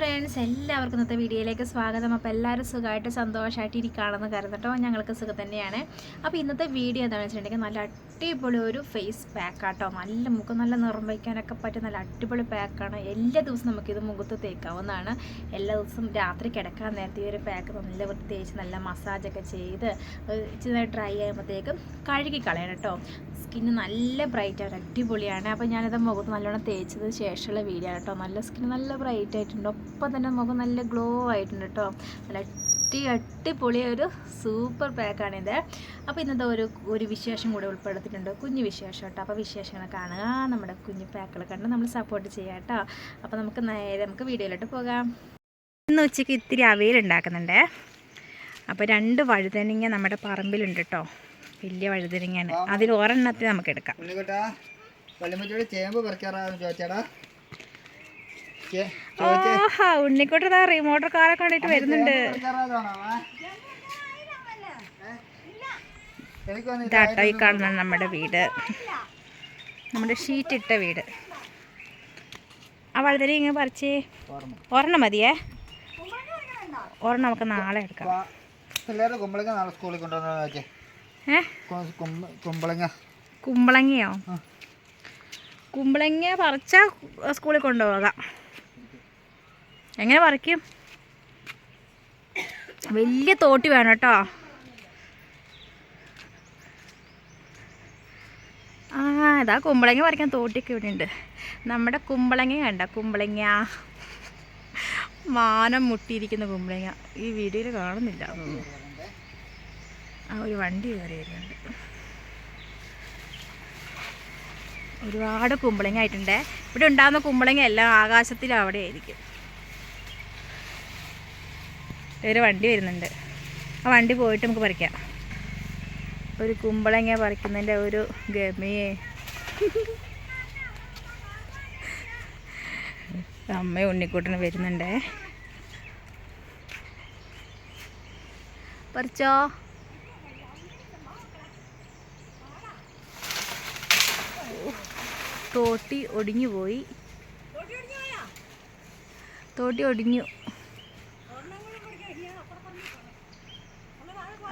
Friends എല്ലാവർക്കും ഇന്നത്തെ വീഡിയോയിലേക്ക് സ്വാഗതം. അപ്പോൾ എല്ലാവരും സുഖമായിട്ട് സന്തോഷമായിട്ട് ഇരിക്കുകയാണെന്ന് കരുതട്ടോ. ഞങ്ങൾക്ക് സുഖം തന്നെയാണ്. അപ്പോൾ ഇന്നത്തെ വീഡിയോ എന്താണെന്ന് വെച്ചിട്ടുണ്ടെങ്കിൽ നല്ല അടിപൊളി ഒരു ഫേസ് പാക്കാട്ടോ നല്ല മുഖം നല്ല നിറം വയ്ക്കാനൊക്കെ പറ്റിയ നല്ല അടിപൊളി പാക്കാണ് എല്ലാ ദിവസവും നമുക്കിത് മുഖത്ത് തേക്കാവുന്നതാണ്. എല്ലാ ദിവസവും രാത്രി കിടക്കാൻ നേരത്തെ ഈ ഒരു പാക്ക് നല്ല വൃത്തിയേച്ച് നല്ല മസാജൊക്കെ ചെയ്ത് ഇച്ചിരി ഡ്രൈ ആകുമ്പോഴത്തേക്കും കഴുകി കളയണം കേട്ടോ. സ്കിന്ന് നല്ല ബ്രൈറ്റ് ആണ് അടിപൊളിയാണ്. അപ്പോൾ ഞാനിത് മുഖത്ത് നല്ലോണം തേച്ചത് ശേഷമുള്ള വീഡിയോ കേട്ടോ. നല്ല സ്കിന്ന് നല്ല ബ്രൈറ്റ് ആയിട്ടുണ്ട്. ഒപ്പം തന്നെ മുഖം നല്ല ഗ്ലോ ആയിട്ടുണ്ട് കേട്ടോ നല്ല അട്ടി അടിപൊളി ഒരു സൂപ്പർ പാക്കാണിത് അപ്പോൾ ഇന്നത്തെ ഒരു ഒരു വിശേഷം കൂടെ ഉൾപ്പെടുത്തിയിട്ടുണ്ട്. കുഞ്ഞു വിശേഷം കേട്ടോ അപ്പോൾ വിശേഷങ്ങൾ കാണുക. നമ്മുടെ കുഞ്ഞു പാക്കുകൾ കണ്ട് നമ്മൾ സപ്പോർട്ട് ചെയ്യാം കേട്ടോ അപ്പോൾ നമുക്ക് നേരെ നമുക്ക് വീഡിയോയിലോട്ട് പോകാം. ഇന്ന് ഉച്ചയ്ക്ക് ഇത്തിരി അവയിൽ ഉണ്ടാക്കുന്നുണ്ട്. അപ്പോൾ രണ്ട് വഴുതനങ്ങ നമ്മുടെ പറമ്പിലുണ്ട് കേട്ടോ വലിയ വഴുതനങ്ങയാണ്. അതിൽ ഒരെണ്ണത്തിൽ നമുക്ക് എടുക്കാം. ചേമ്പ് പറിക്കാറാന്ന് ചോദിച്ചാടാ ഉണ്ണിക്കോട്ട് റിമോട്ടർ കാറൊക്കെ കണ്ടിട്ട് വരുന്നുണ്ട്. ഇതാട്ടോ ഈ കാണുന്ന നമ്മുടെ വീട്. നമ്മുടെ ഷീറ്റ് ഇട്ട വീട്. ആ വഴുതരി ഇങ്ങനെ പറിച്ച്. ഒരെണ്ണം. മതിയേ? ഒരെണ്ണം നമുക്ക് നാളെ എടുക്കാം. പിള്ളേരുടെ കുമ്പളങ്ങ നാളെ സ്കൂളിൽ കൊണ്ടുവന്നു വെച്ചേ ഏ? കുമ്പളങ്ങ. കുമ്പളങ്ങയോ? കുമ്പളങ്ങ പറിച്ചാൽ സ്കൂളിൽ കൊണ്ടുപോകാം. എങ്ങനെ പറിക്കും? വലിയ തോട്ടി വേണം കേട്ടോ. ആ ഇതാ കുമ്പളങ്ങ പറിക്കാൻ തോട്ടിയൊക്കെ ഇവിടെ ഉണ്ട് നമ്മുടെ കുമ്പളങ്ങ കണ്ട? കുമ്പളങ്ങ. മാനം മുട്ടിയിരിക്കുന്ന കുമ്പളങ്ങ. ഈ വീഡിയോയിൽ കാണുന്നില്ല. ആ ഒരു വണ്ടി കയറി ഒരുപാട് കുമ്പളങ്ങ ആയിട്ടുണ്ടേ. ഇവിടെ ഉണ്ടാകുന്ന കുമ്പളങ്ങ എല്ലാം ആകാശത്തിൽ അവിടെ ആയിരിക്കും. ഒരു വണ്ടി വരുന്നുണ്ട്. ആ വണ്ടി പോയിട്ട് നമുക്ക് പറിക്കാം. ഒരു കുമ്പളങ്ങ പറിക്കുന്നതിന്റെ ഒരു ഗമയെ. അമ്മ ഉണ്ണിക്കൂട്ടിന് വരുന്നുണ്ടേ. പറിച്ചോ? തോട്ടി ഒടിഞ്ഞു പോയി. തോട്ടി ഒടിഞ്ഞു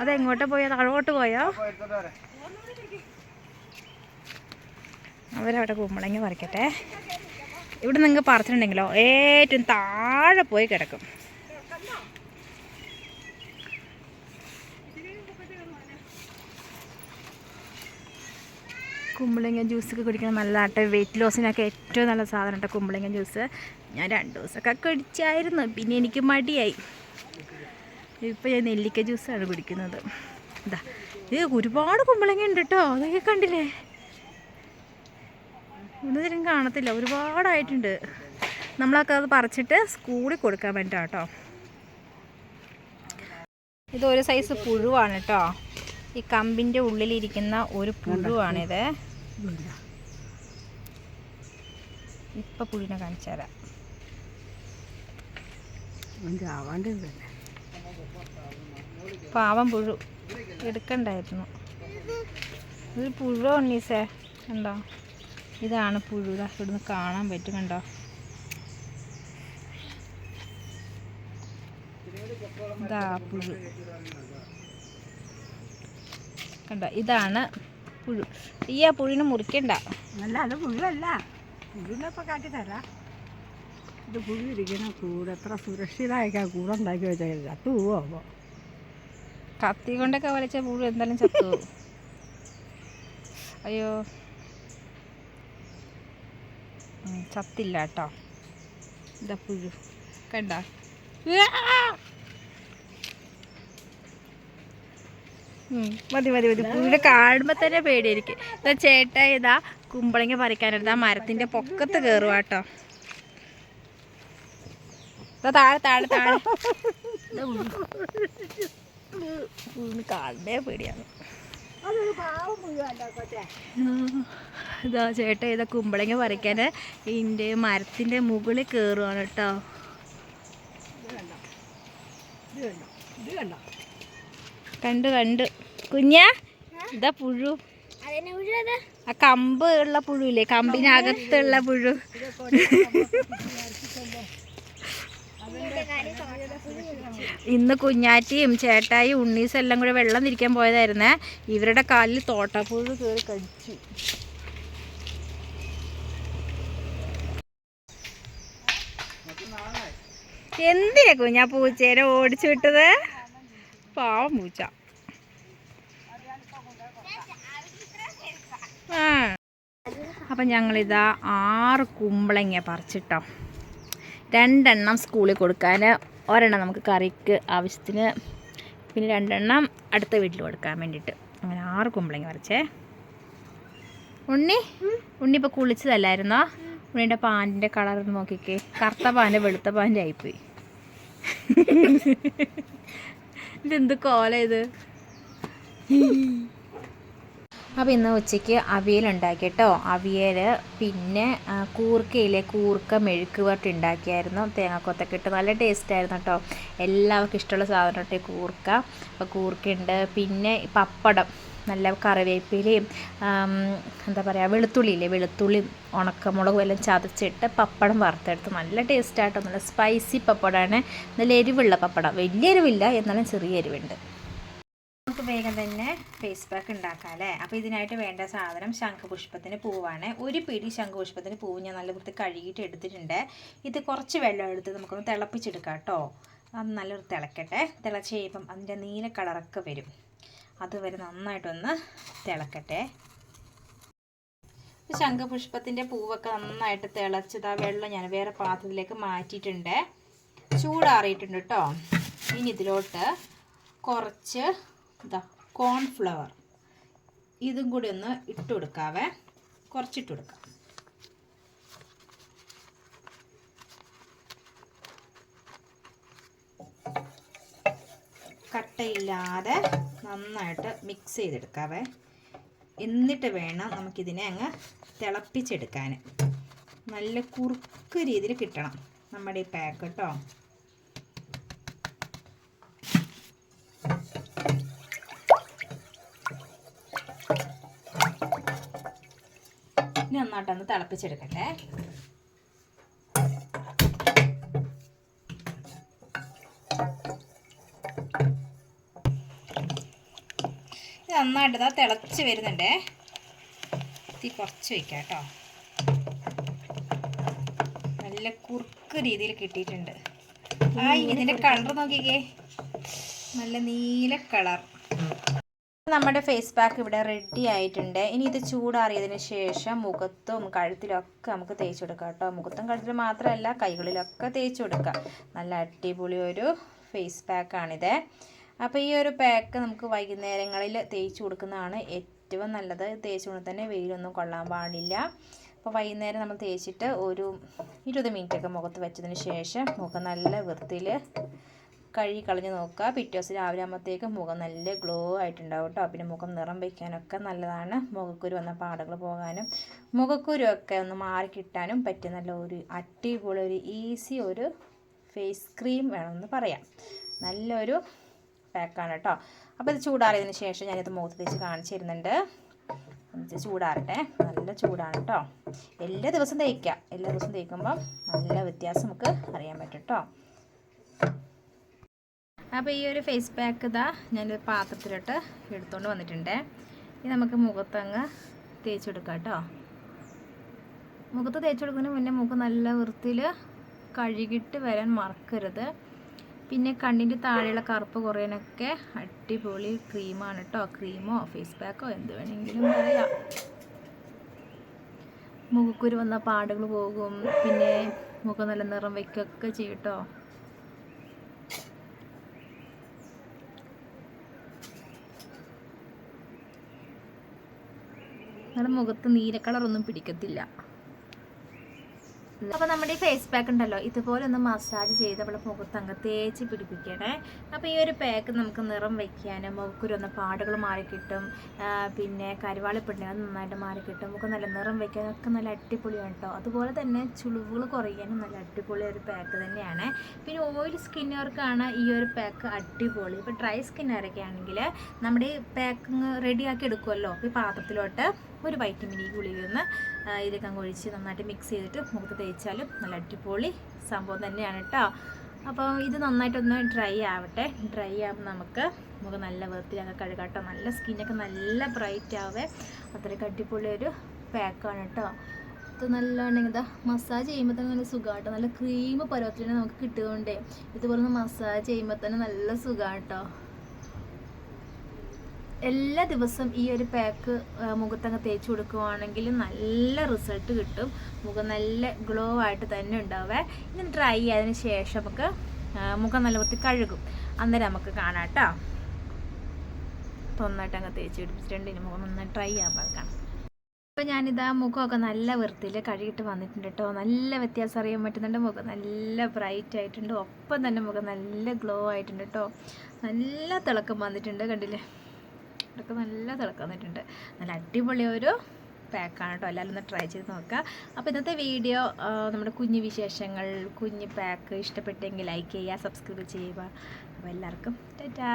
അതെങ്ങോട്ടാ പോയാ? താഴോട്ട് പോയോ. അവരവിടെ കുമ്പളങ്ങി പറിക്കട്ടെ. ഇവിടെ നിങ്ങൾക്ക് പറിച്ചിട്ടുണ്ടെങ്കിലോ ഏറ്റവും താഴെ പോയി കിടക്കും. കുമ്പളങ്ങ ജ്യൂസൊക്കെ കുടിക്കണം നല്ലതാട്ടെ വെയിറ്റ് ലോസിനൊക്കെ ഏറ്റവും നല്ല സാധനം കേട്ടോ കുമ്പളങ്ങ ജ്യൂസ് ഞാൻ രണ്ട് ദിവസമൊക്കെ കുടിച്ചായിരുന്നു. പിന്നെ എനിക്ക് മടിയായി. ഇപ്പോൾ ഞാൻ നെല്ലിക്ക ജ്യൂസാണ് കുടിക്കുന്നത്. ഇതാ ഇത് ഒരുപാട് കുമ്പളങ്ങ ഉണ്ട് കേട്ടോ അതൊക്കെ കണ്ടില്ലേ? ഒന്നും കാണത്തില്ല. ഒരുപാടായിട്ടുണ്ട്. നമ്മളൊക്കെ അത് പറിച്ചിട്ട് സ്കൂളിൽ കൊടുക്കാൻ വേണ്ടിയിട്ടാ കേട്ടോ ഇത് ഒരു സൈസ് പുഴുവാണ് കേട്ടോ. ഈ കമ്പിന്റെ ഉള്ളിലിരിക്കുന്ന ഒരു പുഴുവാണിത്. ഇപ്പം പുഴുവിനെ കാണിച്ചു തരാം പാവം പുഴു. എടുക്കണ്ടായിരുന്നു. ഇത് പുഴു ഉണ്ണീസേ? കണ്ടോ? ഇതാണ് പുഴു. ഇവിടുന്ന് കാണാൻ പറ്റും കണ്ടോ? ഇതാ പുഴു. കണ്ടോ? ഇതാണ് പുഴു. ഈ ആ പുഴുവിനെ മുറിക്കണ്ട. അല്ല അത് പുഴുവല്ല. പുഴുവിനെ ഇപ്പൊ കാട്ടി തരാം. ഇത് പുഴു ഇരിക്കുന്ന കൂട് എത്ര സുരക്ഷിതമായിക്കാ കൂടെ ഉണ്ടാക്കി വെച്ചാൽ ചത്തു പോവോ കത്തി കൊണ്ടൊക്കെ വലിച്ച പുഴു എന്തായാലും ചത്തു അയ്യോ. ചത്തില്ല കേട്ടോ. ഇതാ പുഴു. കണ്ട? മതി മതി മതി. പുഴുവിനെ കാണുമ്പോൾ തന്നെ പേടിയായിരിക്കും. ചേട്ടാ ഇതാ കുമ്പളങ്ങ പറിക്കാനെടുത്ത് ആ മരത്തിന്റെ പൊക്കത്ത് കയറുക കേട്ടോ. താഴെ താഴെ താഴെ. കാളിന്റെ പേടിയാണ്. ഇതാ ചേട്ടാ ഇതാ കുമ്പളങ്ങ പറിക്കാൻ ഇതിന്റെ മരത്തിന്റെ മുകളിൽ കയറുവാണ് കേട്ടോ. കണ്ടോ? കണ്ടോ? കുഞ്ഞാ ഇതാ പുഴു. ആ കമ്പ് ഉള്ള പുഴുവില്ലേ? കമ്പിനകത്തുള്ള പുഴു. ഇന്ന് കുഞ്ഞാറ്റിയും ചേട്ടായി ഉണ്ണീസും എല്ലാം കൂടെ വെള്ളം തിരിക്കാൻ പോയതായിരുന്നേ. ഇവരുടെ കാലിൽ തോട്ടാപ്പുഴു കയറി കടിച്ചു. എന്തിനാ കുഞ്ഞാ പൂച്ചേനെ ഓടിച്ചു വിട്ടത്? പാവം പൂച്ച. ആ. അപ്പം ഞങ്ങളിതാ ആറ് കുമ്പളങ്ങ പറിച്ചിട്ടോ. രണ്ടെണ്ണം സ്കൂളിൽ കൊടുക്കാൻ ഒരെണ്ണം നമുക്ക് കറിക്ക് ആവശ്യത്തിന് പിന്നെ രണ്ടെണ്ണം അടുത്ത വീട്ടിൽ കൊടുക്കാൻ വേണ്ടിയിട്ട്. അങ്ങനെ ആറ് കുമ്പളങ്ങ പറിച്ചേ. ഉണ്ണി? ഉണ്ണി ഇപ്പോൾ കുളിച്ചതല്ലായിരുന്നോ? ഉണ്ണിന്റെ പാന്റിന്റെ കളർ നോക്കിക്കേ. കറുത്ത പാന്റെ വെളുത്ത പാന്റെ ആയിപ്പോയി. ഇതെന്ത് കോല ഇത്? അപ്പോൾ ഇന്ന് ഉച്ചയ്ക്ക് അവിയൽ ഉണ്ടാക്കി കേട്ടോ. അവിയൽ പിന്നെ കൂർക്കയിലെ കൂർക്ക മെഴുക്ക് വരട്ടി ഉണ്ടാക്കിയായിരുന്നു. തേങ്ങാക്കൊത്തൊക്കെ ഇട്ട് നല്ല ടേസ്റ്റ് ആയിരുന്നു കേട്ടോ. എല്ലാവർക്കും ഇഷ്ടമുള്ള സാധനം കേട്ടോ കൂർക്ക. അപ്പോൾ കൂർക്കയുണ്ട്. പിന്നെ പപ്പടം നല്ല കറിവേപ്പിലയും എന്താ പറയുക വെളുത്തുള്ളിയില്ലേ വെളുത്തുള്ളി ഉണക്കമുളകും എല്ലാം ചതച്ചിട്ട് പപ്പടം വറുത്തെടുത്ത് നല്ല ടേസ്റ്റായിട്ടോ നല്ല സ്പൈസി പപ്പടമാണ് നല്ല എരിവുള്ള പപ്പടം. വലിയ എരിവില്ല എന്നാലും ചെറിയ എരിവുണ്ട്. നമുക്ക് വേഗം തന്നെ ഫേസ് പാക്ക് ഉണ്ടാക്കാം അല്ലേ? അപ്പോൾ ഇതിനായിട്ട് വേണ്ട സാധനം ശംഖുപുഷ്പത്തിന് പൂവാണ്. ഒരു പിടി ശംഖുപുഷ്പത്തിന് പൂവ് ഞാൻ നല്ല വൃത്തി കഴുകിയിട്ട് എടുത്തിട്ടുണ്ട്. ഇത് കുറച്ച് വെള്ളം എടുത്ത് നമുക്കൊന്ന് തിളപ്പിച്ചെടുക്കാം കേട്ടോ. അത് നല്ലൊരു തിളക്കട്ടെ. തിളച്ച് കഴിയുമ്പം അതിന്റെ നീല കളറൊക്കെ വരും. അതുവരെ നന്നായിട്ടൊന്ന് തിളക്കട്ടെ. ശംഖുപുഷ്പത്തിന്റെ പൂവൊക്കെ നന്നായിട്ട് തിളച്ചത് ആ വെള്ളം ഞാൻ വേറെ പാത്രത്തിലേക്ക് മാറ്റിയിട്ടുണ്ട്. ചൂടാറിയിട്ടുണ്ട് കേട്ടോ. ഇനി ഇതിലോട്ട് കുറച്ച് ഇതാ കോൺഫ്ലവർ ഇതും കൂടി ഒന്ന് ഇട്ട് കൊടുക്കാവേ. കുറച്ചിട്ട് കൊടുക്കാം. കട്ടയില്ലാതെ നന്നായിട്ട് മിക്സ് ചെയ്തെടുക്കാവേ. എന്നിട്ട് വേണം നമുക്കിതിനെ അങ്ങ് തിളപ്പിച്ചെടുക്കാൻ നല്ല കുറുക്ക് രീതിയിൽ കിട്ടണം നമ്മുടെ ഈ പാക്ക് കേട്ടോ നന്നായിട്ടൊന്ന് തിളപ്പിച്ചെടുക്കട്ടെ. ഇത് നന്നായിട്ട് ഇതാ തിളച്ച് വരുന്നുണ്ടേ. തീ കുറച്ച് വയ്ക്കാം കേട്ടോ. നല്ല കുറുക്ക് രീതിയിൽ കിട്ടിയിട്ടുണ്ട്. ആ ഇതിന്റെ കളർ നോക്കിക്കേ. നല്ല നീല കളർ നമ്മുടെ ഫേസ് പാക്ക് ഇവിടെ റെഡി ആയിട്ടുണ്ട്. ഇനി ഇത് ചൂടാറിയതിന് ശേഷം മുഖത്തും കഴുത്തിലൊക്കെ നമുക്ക് തേച്ച് കൊടുക്കാം കേട്ടോ. മുഖത്തും കഴുത്തിലും മാത്രമല്ല കൈകളിലൊക്കെ തേച്ച് കൊടുക്കാം. നല്ല അടിപൊളി ഒരു ഫേസ് പാക്കാണിത് അപ്പോൾ ഈ ഒരു പാക്ക് നമുക്ക് വൈകുന്നേരങ്ങളിൽ തേച്ച് കൊടുക്കുന്നതാണ് ഏറ്റവും നല്ലത്. തേച്ച് കൊണ്ട് തന്നെ വെയിലൊന്നും കൊള്ളാൻ പാടില്ല. അപ്പോൾ വൈകുന്നേരം നമ്മൾ തേച്ചിട്ട് ഒരു ഇരുപത് മിനിറ്റൊക്കെ മുഖത്ത് വെച്ചതിന് ശേഷം മുഖം നല്ല വൃത്തിയിൽ കഴുകി കളഞ്ഞ് നോക്കുക. പിറ്റേ ദിവസം രാവിലെ ആകുമ്പോഴത്തേക്ക് മുഖം നല്ല ഗ്ലോ ആയിട്ടുണ്ടാവും കേട്ടോ പിന്നെ മുഖം നിറം വയ്ക്കാനൊക്കെ നല്ലതാണ്. മുഖക്കുരു വന്ന പാടുകൾ പോകാനും മുഖക്കുരുവൊക്കെ ഒന്ന് മാറി കിട്ടാനും പറ്റിയ നല്ല ഒരു അടിപൊളി ഒരു ഈസി ഒരു ഫേസ് ക്രീം വേണമെന്ന് പറയാം. നല്ലൊരു പാക്കാണ് കേട്ടോ അപ്പോൾ ഇത് ചൂടാറിയതിന് ശേഷം ഞാനിത് മുഖത്ത് തേച്ച് കാണിച്ചു തരുന്നുണ്ട്. ചൂടാറട്ടെ. നല്ല ചൂടാണ് കേട്ടോ എല്ലാ ദിവസവും തേക്കാം. എല്ലാ ദിവസവും തേക്കുമ്പോൾ നല്ല വ്യത്യാസം നമുക്ക് അറിയാൻ പറ്റും കേട്ടോ അപ്പോൾ ഈ ഒരു ഫേസ് പാക്ക് ഇതാ ഞാനൊരു പാത്രത്തിലോട്ട് എടുത്തുകൊണ്ട് വന്നിട്ടുണ്ട്. ഇനി നമുക്ക് മുഖത്തങ്ങ് തേച്ചെടുക്കാം കേട്ടോ. മുഖത്ത് തേച്ചെടുക്കുന്നതിന് മുന്നേ മുഖം നല്ല വൃത്തിയിൽ കഴുകിയിട്ട് വരാൻ മറക്കരുത്. പിന്നെ കണ്ണിന്റെ താഴെയുള്ള കറുപ്പ് കുറയാനൊക്കെ അടിപൊളി ക്രീമാണ് കേട്ടോ. ക്രീമോ ഫേസ് പാക്കോ എന്ത് വേണമെങ്കിലും പറയാം. മുഖക്കുരു വന്ന പാടുകൾ പോകും. പിന്നെ മുഖം നല്ല നിറം വയ്ക്കുകയൊക്കെ ചെയ്യും കേട്ടോ. നമ്മുടെ മുഖത്ത് നീല കളറൊന്നും പിടിക്കത്തില്ല. അപ്പോൾ നമ്മുടെ ഈ ഫേസ് പാക്ക് ഉണ്ടല്ലോ ഇതുപോലെ ഒന്ന് മസാജ് ചെയ്ത് നമ്മുടെ മുഖത്ത് അങ്ങ് തേച്ച് പിടിപ്പിക്കണേ. അപ്പോൾ ഈ ഒരു പാക്ക് നമുക്ക് നിറം വയ്ക്കാനും മുഖക്കുരു ഒന്ന് പാടുകൾ മാറിക്കിട്ടും കിട്ടും പിന്നെ കരുവാളിപ്പിണ്ടി നന്നായിട്ട് മാറിക്കിട്ടും മുഖം നല്ല നിറം വയ്ക്കാനും ഒക്കെ നല്ല അടിപൊളിയാണ് കേട്ടോ അതുപോലെ തന്നെ ചുളിവുകൾ കുറയാനും നല്ല അടിപൊളി ഒരു പാക്ക് തന്നെയാണ്. പിന്നെ ഓയിൽ സ്കിന്നുകാർക്കാണ് ഈ ഒരു പാക്ക് അടിപൊളി. ഇപ്പോൾ ഡ്രൈ സ്കിന്നുകാരൊക്കെ ആണെങ്കിൽ നമ്മുടെ ഈ പാക്കിങ് റെഡിയാക്കി എടുക്കുമല്ലോ ഈ പാത്രത്തിലോട്ട്. ഒരു വൈറ്റമിൻ ഇ ഗുളിക ഒന്ന് ഇതിലേക്ക് ഒഴിച്ച് നന്നായിട്ട് മിക്സ് ചെയ്തിട്ട് മുഖത്ത് തേച്ചാലും നല്ല അടിപൊളി സംഭവം തന്നെയാണ് കേട്ടോ അപ്പോൾ ഇത് നന്നായിട്ടൊന്ന് ഡ്രൈ ആവട്ടെ. ഡ്രൈ ആകുമ്പോൾ നമുക്ക് മുഖം നല്ല വൃത്തിയാക്കി കഴുകാട്ടോ നല്ല സ്കിന്നൊക്കെ നല്ല ബ്രൈറ്റ് ആവേ. അത്രയ്ക്ക് അടിപൊളി ഒരു പാക്കാണ് കേട്ടോ ഇത് നല്ലോണം ഇതാ മസാജ് ചെയ്യുമ്പോൾ തന്നെ നല്ല സുഖമാട്ടോ നല്ല ക്രീം പരുവത്തിന് നമുക്ക് കിട്ടുകൊണ്ടേ ഇതുപോലെ ഒന്ന് മസാജ് ചെയ്യുമ്പോൾ തന്നെ നല്ല സുഖമാട്ടോ എല്ലാ ദിവസവും ഈ ഒരു പാക്ക് മുഖത്തങ്ങ് തേച്ച് കൊടുക്കുവാണെങ്കിൽ നല്ല റിസൾട്ട് കിട്ടും. മുഖം നല്ല ഗ്ലോ ആയിട്ട് തന്നെ ഉണ്ടാവേ ഇനി ഡ്രൈ ആയതിനു ശേഷം നമുക്ക് മുഖം നല്ല വൃത്തി കഴുകും. അന്നേരം നമുക്ക് കാണാം കേട്ടോ. അപ്പോൾ ഒന്നായിട്ട് അങ്ങ് തേച്ച് പിടിപ്പിച്ചിട്ടുണ്ട്. ഇനി മുഖം നന്നായി ഡ്രൈ ആകുമ്പോൾ കാണാം അപ്പോൾ ഞാനിതാ മുഖമൊക്കെ നല്ല വൃത്തിയിൽ കഴുകിയിട്ട് വന്നിട്ടുണ്ട് കേട്ടോ. നല്ല വ്യത്യാസം അറിയാൻ പറ്റുന്നുണ്ട്. മുഖം നല്ല ബ്രൈറ്റ് ആയിട്ടുണ്ട്. ഒപ്പം തന്നെ മുഖം നല്ല ഗ്ലോ ആയിട്ടുണ്ട് കേട്ടോ. നല്ല തിളക്കം വന്നിട്ടുണ്ട് കണ്ടില്ലേ? ഇതൊക്കെ നല്ല തിളക്കം വന്നിട്ടുണ്ട്. നല്ല അടിപൊളി ഒരു പാക്കാണ് കേട്ടോ. എല്ലാവരും ഒന്ന് ട്രൈ ചെയ്ത് നോക്കുക. അപ്പോൾ ഇന്നത്തെ വീഡിയോ നമ്മുടെ കുഞ്ഞു വിശേഷങ്ങൾ കുഞ്ഞു പാക്ക് ഇഷ്ടപ്പെട്ടെങ്കിൽ ലൈക്ക് ചെയ്യുക സബ്സ്ക്രൈബ് ചെയ്യുക. അപ്പോൾ എല്ലാവർക്കും ടാറ്റാ.